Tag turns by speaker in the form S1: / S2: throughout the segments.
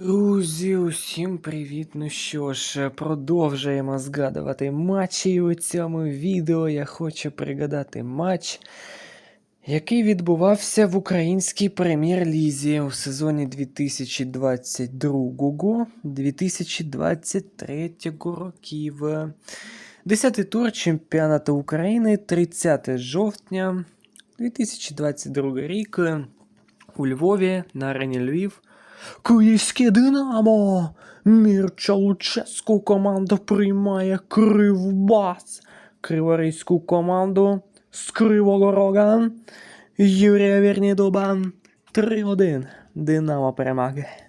S1: Друзі, усім привіт! Ну що ж, продовжуємо згадувати матчі. І у цьому відео я хочу пригадати матч, який відбувався в українській прем'єр-лізі у сезоні 2022-2023 років. Десятий тур чемпіонату України 30 жовтня 2022 рік у Львові на арені Львів. Київське Динамо! Мірча Луческу команду приймає Кривбас. Криворізьку команду з Кривого Рога. Юрія Вернідуба 3-1. Динамо перемагає.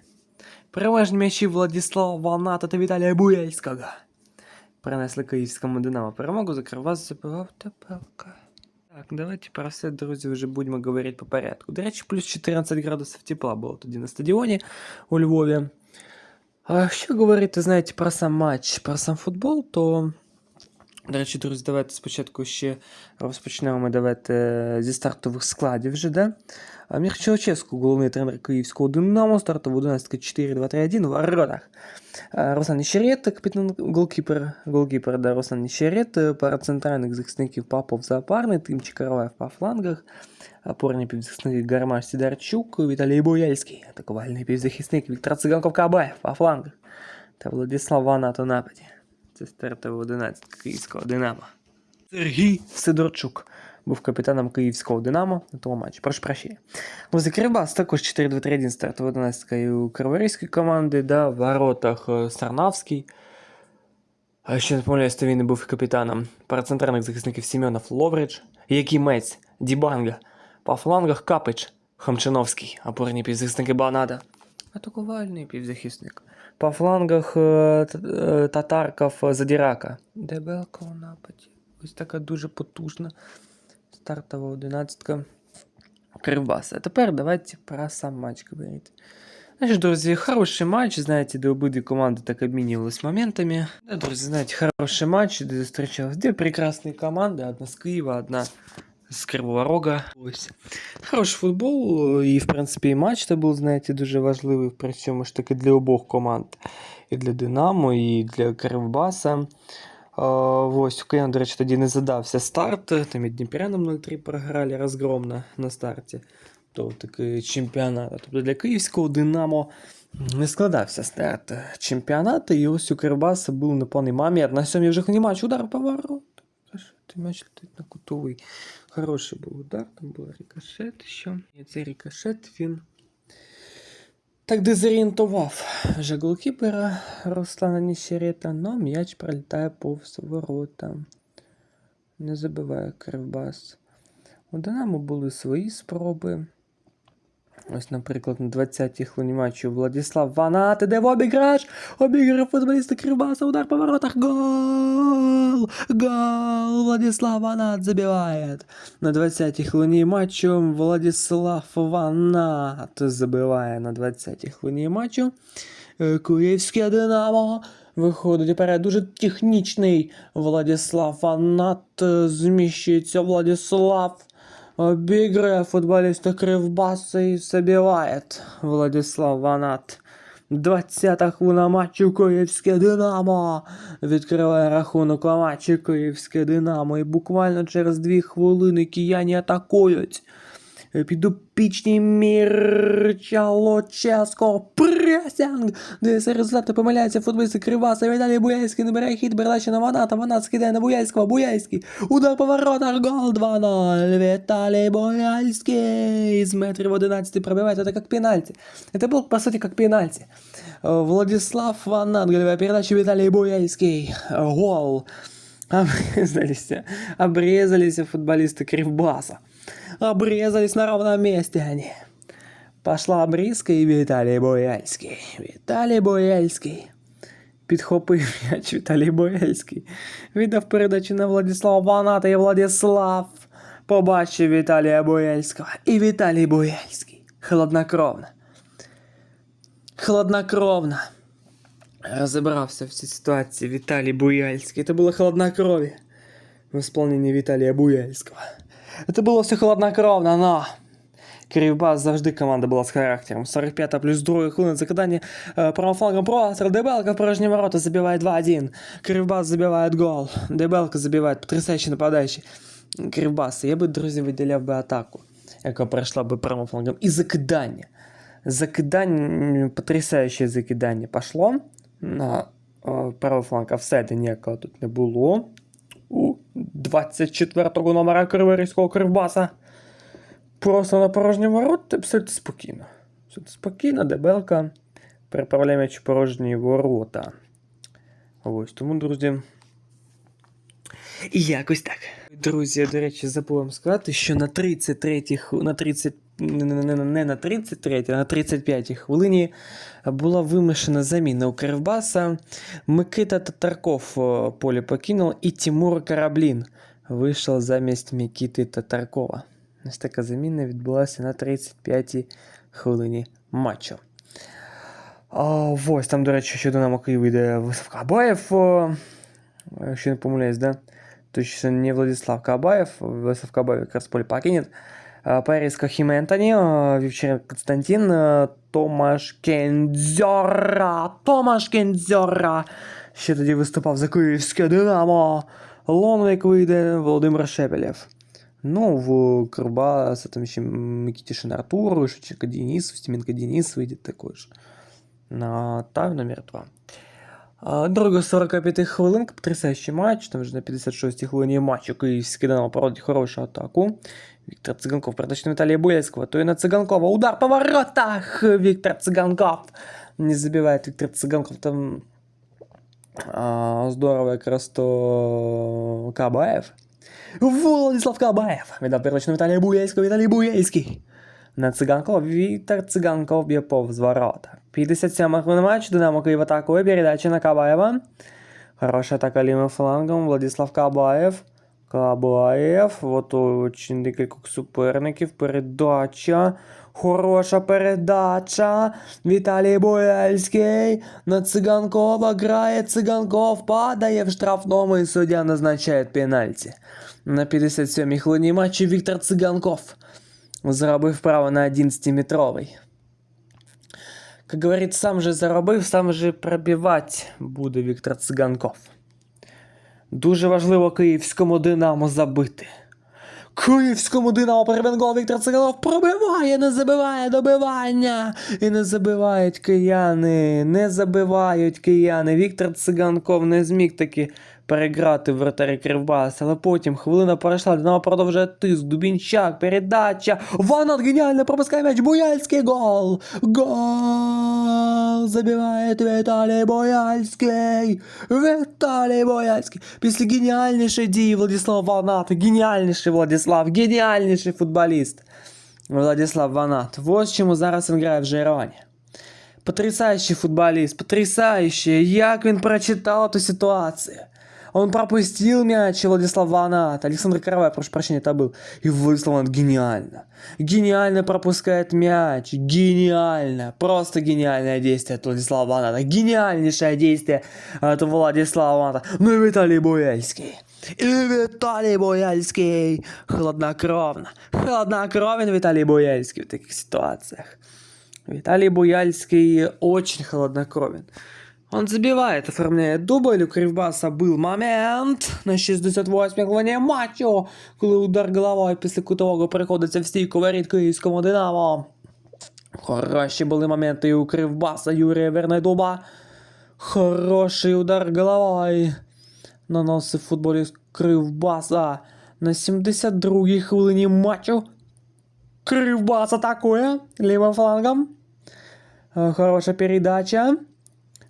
S1: Переважні м'ячі Владислава Ваната та Віталія Буяльського. Принесли київському Динамо перемогу, за забивав Тепелка. Так, давайте про все, друзі, вже будемо говорити по порядку. До речі, плюс 14 градусів тепла було тоді на стадіоні у Львові. А що говорити, знаєте, про сам матч, про сам футбол, то. До речі, друзі, давайте спочатку ще розпочнемо давайте зі стартових складів да? А Мірчо головний тренер київського Динамо, стартов 11 4-2-3-1 в воротах. Руслан Нещерет, капітан голкіпер, голкіпер, да, Руслан Нещерет, е, пара центральних захисників Папов Запарний, Тимчик Караваєв по флангах, опорні півзахисники Гармаш Сідарчук, Віталій Бояльський, атакувальний півзахисник Віктор Циганков Кабаєв по флангах та Владислав Ванат нападі. Це стартова 11 київського Динамо. Сергій Сидорчук був капітаном київського Динамо на тому матчі. Прошу прощення. Возле Кривбас також 4-2-3-1 стартова 11 і у Криворізької команди, да, в воротах е, Сарнавський. А ще не помиляюсь, то він і був капітаном. Пара центральних захисників Сімеонов Ловридж, Якимець, Дібанга. По флангах Капич, Хамчиновський, опорні півзахисники Банада. Атакувальний півзахисник. По флангах е, т- е, Татарков е, Задірака. Дебелка у нападі. Ось така дуже потужна стартова одинадцятка Кривбаса. А тепер давайте про сам матч говорити. Значит, друзья, хороший матч, знаете, де обидві команди так обмінювались моментами. Да, друзі, знаєте, хороший матч, де зустрічались дві прекрасні команди, одна з Києва, одна з Кривого Рога. Ось. Хороший футбол, і, в принципі, і матч це був, знаєте, дуже важливий, причому ж таки для обох команд. І для Динамо, і для Кривбаса. Ось, у Киян, до речі, тоді не задався старт. Там і Дніпряном 0-3 програли розгромно на старті. То такий чемпіонат. Тобто для київського Динамо не складався старт чемпіонату. І ось у Кривбаса був на повній мамі. На сьомій вже матч, удар поворот. Ти м'яч летить на кутовий. Хороший був удар, там був рикошет ще. І цей рикошет він так дезорієнтував вже Руслана Нісірета, но м'яч пролітає повз ворота. Не забиває Кривбас. У Динамо були свої спроби. Ось, наприклад, на 20-й хвилині матчу Владислав Ванат іде в обіграш. Обіграв футболіста Кривбаса, удар по воротах. Гол! Гол! Владислав Ванат забиває. На 20-й хвилині матчу Владислав Ванат забиває на 20-й хвилині матчу. Київське Динамо виходить вперед. Дуже технічний Владислав Ванат. е, Зміщується Владислав. Обіграє футболіста Кривбаса і забиває Владислав Ванат. 20-та хвилина матчу Київське Динамо. Відкриває рахунок у матчі Київське Динамо. І буквально через дві хвилини кияні атакують. Підопічні Мірча Лоческо. Пресінг! Дивися результати помиляється футболісти Кривбаса. Віталій Буяльський набирає хід, передача на Ваната. Ванат скидає на Буяльського. Буяльський. Удар по воротах. Гол 2-0. Віталій Буяльський. З метрів 11 пробивает. Это как пенальти. Это был, по сути, как пенальти. Э, Владислав Ванат. Голевая передача Виталий Буяльский. Э, Гол. Обрезались. Обрезались футболисты Кривбаса. Обрезались на ровном месте они. Пошла обрізка і Віталій Бояльський. Віталій Бояльський. Підхопив м'яч Віталій Бояльський. Віддав передачу на Владислава Ваната і Владислав. Побачив Віталія Бояльського. І Віталій Бояльський. Хладнокровно. Хладнокровно. Розібрався в цій ситуації Віталій Буяльський. Це було хладнокров'я в исполнении Віталія Буяльського. Это было все хладнокровно, но Кривбас завжди команда була з характером. 45 плюс 2 хвилина закидання е, правым флангом прострел. Дебелка в порожние ворота забивает 2-1. Кривбас забивает гол. Дебелка забивает потрясающий нападающий. Кривбас. Я би, друзі, виділяв би атаку, яка пройшла би правим флангом. І закидання. Закидання, потрясаюче закидання пошло На е, правий фланг, а всередині ніякого тут не було. У 24-го номера Криворізького Кривбаса. Просто на порожні ворота абсолютно спокійно. Абсолютно спокійно, дебелка. Переправляє м'яч порожні ворота. Ось тому, друзі. Якось так. Друзі, я, до речі, забув вам сказати, що на 33-й на 30 не, не, не, не на 33, а на 35-й хвилині була вимушена заміна у Кривбаса. Микита Татарков е, поле покинув і Тимур Караблін вийшов замість Микити Татаркова. Ось така заміна відбулася на 35-й хвилині матчу. А, ось там, до речі, що Динамо Київ йде висавка Абаєв, о, якщо не помиляюсь, да? Точно не Владислав Кабаєв, Владислав Кабаєв якраз поле покинет. А, Періска Хіментані, Вівчаренко Константин, а, Томаш Кензьора, Томаш Кензьора. Ще тоді виступав за київське Динамо. Лонвик вийде Володимир Шепелєв. Ну, в Кирбаса там ще Микитишин Артур, Шевченко Денис, Устименко Денис выйдет такой же. На тайм номер 2. А, Друга 45 хвилинка, потрясаючий матч. Там вже на 56-й хвилині матчу Київський Динамо проводить хорошу атаку. Віктор Циганков передача на Віталія Боєцького. То і на Циганкова. Удар по воротах! Віктор Циганков. Не забивает Віктор Циганков. Там а, здорово якраз то Кабаєв. Владислав Кабаєв. Віддав передачу на Віталія Буєцького. Віталій Буєцький. На Циганкова. Віктор Циганков б'є повз ворота. 57 хвилина матчу. Динамо Київ атакує. Передача на Кабаєва. Хорошая атака левым флангом. Владислав Кабаєв. Кабаєв. Вот очень декілька суперників. Передача. Хороша передача. Віталій Бояльський. На Циганкова грає. Циганков падає в штрафному і суддя назначає пенальті. На 57-й хвилині матчу Віктор Циганков зробив право на 11-метровий. Как говорит, сам же заробив, сам же пробивати буде Віктор Циганков. Дуже важливо київському Динамо забити. Київському Динамо перебенгов, Віктор Циганов пробиває, не забиває добивання. І не забивають кияни, не забивають кияни. Віктор Циганков не зміг таки переграти в вратарі Кривбас, але потім хвилина пройшла, Динамо продовжує тиск, Дубінчак, передача, Ванат геніально пропускає м'яч, Буяльський гол, гол, забиває Віталій Бояльський, Віталій Бояльський, після геніальнішої дії Владислава Ваната, геніальніший Владислав, геніальніший футболіст, Владислав Ванат, ось чому зараз він грає в Жероні. Потрясающий футболист, потрясающий, як він прочитав ту ситуацію. Он пропустил мяч, и Владислав Ванат. Александр Каравай, прошу прощения, это был. И Владислав Ванат гениально. Гениально пропускает мяч. Гениально. Просто гениальное действие от Владислава Ваната. Гениальнейшее действие от Владислава Ваната. Ну и Виталий Буяльский. И Виталий Буяльский. Хладнокровно. Хладнокровен Виталий Буяльский в таких ситуациях. Виталий Буяльский очень холоднокровен. Он забивает, оформляет дубль. У Кривбаса был момент на 68 хвилині матчу, коли удар головою після кутового приходиться в стійку воріт київському Динамо. Хороші були моменти і у Кривбаса Юрія Вернедуба. Хороший удар головою. Наносив футболіст Кривбаса на 72-й хвилині матчу. Кривбас атакує лівим флангом. Е, Хороша передача.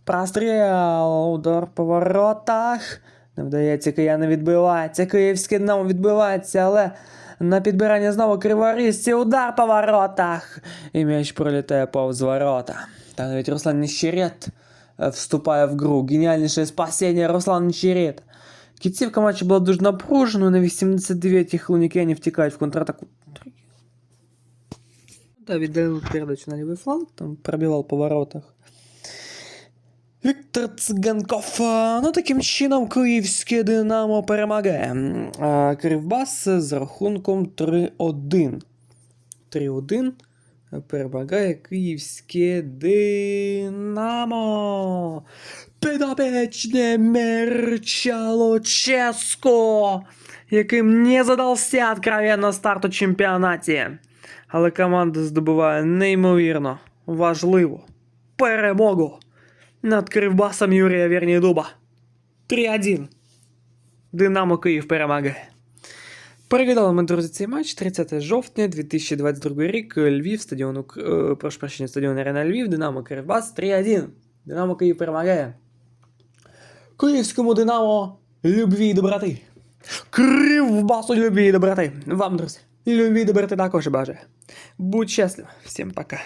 S1: Простріл, удар по воротах. Не вдається кияни відбивається. Київське дно відбивається, але на підбирання знову криворізці. Удар по воротах. І м'яч пролітає повз ворота. Та навіть Руслан Нещерет е, вступає в гру. Геніальніше спасіння Руслан Нещерет. Кінцівка матчу була дуже напруженою. На 89-й хвилині кияні втікають в контратаку. Да, віддали передачу на лівий фланг, там пробивав по воротах. Віктор Циганков. Ну, таким чином, київське Динамо перемагає. Кривбас з рахунком 3-1. 3-1 перемагає київське Динамо. Підопечне Мерчало Ческо, яким не задався откровенно старт у чемпіонаті. Але команда здобуває неймовірно важливу перемогу над Кривбасом Юрія Вернідуба. 3-1. Динамо Київ перемагає. Переглядали ми, друзі, цей матч 30 жовтня 2022 рік. Львів, стадіон, е, прошу прощення, стадіон Арена Львів, Динамо Кривбас 3-1. Динамо Київ перемагає. Київському Динамо любві і доброти. Кривбасу любві і доброти. Вам, друзі, любві і доброти також бажаю. Будь щасливим. Всім пока.